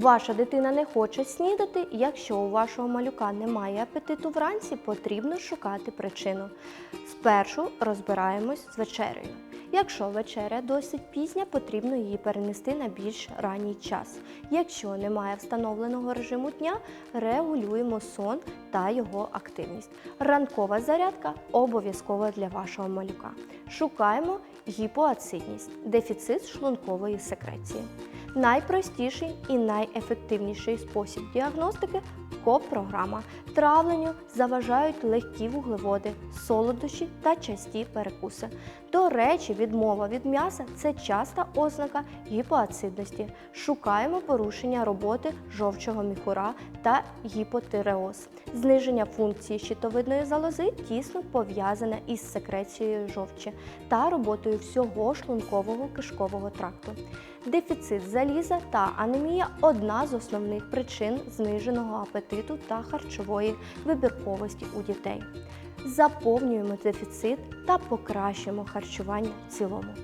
Ваша дитина не хоче снідати. Якщо у вашого малюка немає апетиту вранці, потрібно шукати причину. Спершу розбираємось з вечерею. Якщо вечеря досить пізня, потрібно її перенести на більш ранній час. Якщо немає встановленого режиму дня, регулюємо сон та його активність. Ранкова зарядка обов'язкова для вашого малюка. Шукаємо гіпоацидність, дефіцит шлункової секреції. Найпростіший і найефективніший спосіб діагностики КОП-програма. Травленню заважають легкі вуглеводи, солодощі та часті перекуси. До речі, відмова від м'яса це часта ознака гіпоацидності. Шукаємо порушення роботи жовчого міхура та гіпотиреоз. Зниження функції щитовидної залози тісно пов'язане із секрецією жовчі та роботою всього шлункового кишкового тракту. Дефіцит заліза та анемія одна з основних причин зниженого апетиту та харчової вибірковості у дітей. Заповнюємо дефіцит та покращуємо харчування в цілому.